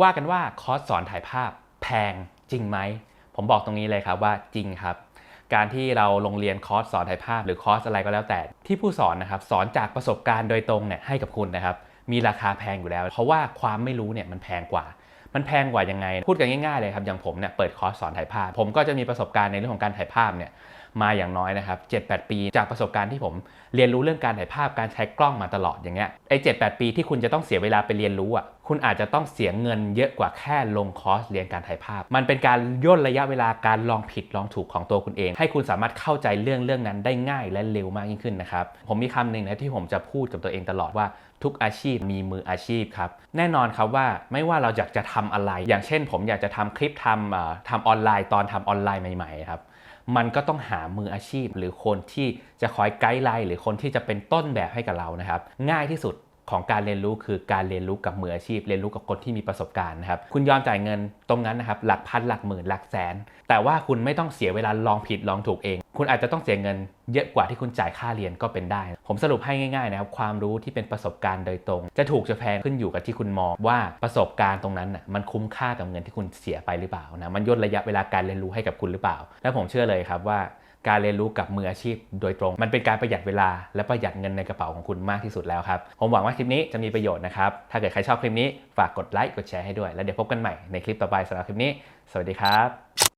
ว่ากันว่าคอร์สสอนถ่ายภาพแพงจริงไหม ผมบอกตรงนี้เลยครับว่าจริงครับ การที่เราลงเรียนคอร์สสอนถ่ายภาพหรือคอร์สอะไรก็แล้วแต่ ที่ผู้สอนนะครับสอนจากประสบการณ์โดยตรงเนี่ยให้กับคุณนะครับ มีราคาแพงอยู่แล้ว เพราะว่าความไม่รู้เนี่ยมันแพงกว่า มันแพงกว่ายังไง พูดกันง่ายๆเลยครับอย่างผมเนี่ยเปิดคอร์สสอนถ่ายภาพ ผมก็จะมีประสบการณ์ในเรื่องของการถ่ายภาพเนี่ยมาอย่างน้อยนะครับ 7-8 ปี จากประสบการณ์ที่ผมเรียนรู้เรื่องการถ่ายภาพการใช้กล้องมาตลอดอย่างเงี้ยไอ้7-8ปีที่คุณจะต้องเสียเวลาไปเรียนรู้อะ คุณอาจจะต้องเสียเงินเยอะกว่าแค่ลงคอร์สเรียนการถ่ายภาพ มันเป็นการย่นระยะเวลาการลองผิดลองถูกของตัวคุณเอง ให้คุณสามารถเข้าใจเรื่องเรื่องนั้นได้ง่ายและเร็วมากยิ่งขึ้นนะครับ ผมมีคำหนึ่งนะที่ผมจะพูดกับตัวเองตลอดว่าทุกอาชีพมีมืออาชีพครับ แน่นอนครับว่าไม่ว่าเราอยากจะทำอะไร อย่างเช่น ผมอยากจะทำคลิปทำเอ่อทำออนไลน์ตอนทำออนไลน์ใหม่ ๆ ครับ มันก็ต้องหามืออาชีพ หรือคนที่จะคอยไกด์ไลน์หรือคนที่จะเป็นต้นแบบให้กับเรานะครับ ง่ายที่สุด ของการเรียนรู้คือการเรียนรู้กับมืออาชีพ เรียนรู้กับคนที่มีประสบการณ์นะครับคุณยอมจ่ายเงินตรงนั้นนะครับหลักพันหลักหมื่นหลักแสน แต่ว่าคุณไม่ต้องเสียเวลาลองผิดลองถูกเอง คุณอาจจะต้องเสียเงินเยอะกว่าที่คุณจ่ายค่าเรียนก็เป็นได้ ผมสรุปให้ง่ายๆนะครับความรู้ที่เป็นประสบการณ์โดยตรง จะถูกจะแพงขึ้นอยู่กับที่คุณมองว่าประสบการณ์ตรงนั้นน่ะมันคุ้มค่ากับเงินที่คุณเสียไปหรือเปล่านะมันย่นระยะเวลาการเรียนรู้ให้กับคุณหรือเปล่า และผมเชื่อเลยครับว่า การเรียนรู้กับมืออาชีพโดยตรง มันเป็นการประหยัดเวลาและประหยัดเงินในกระเป๋าของคุณมากที่สุดแล้วครับ ผมหวังว่าคลิปนี้จะมีประโยชน์นะครับ ถ้าเกิดใครชอบคลิปนี้ฝากกดไลค์กดแชร์ให้ด้วย แล้วเดี๋ยวพบกันใหม่ในคลิปต่อไปสำหรับคลิปนี้ สวัสดีครับ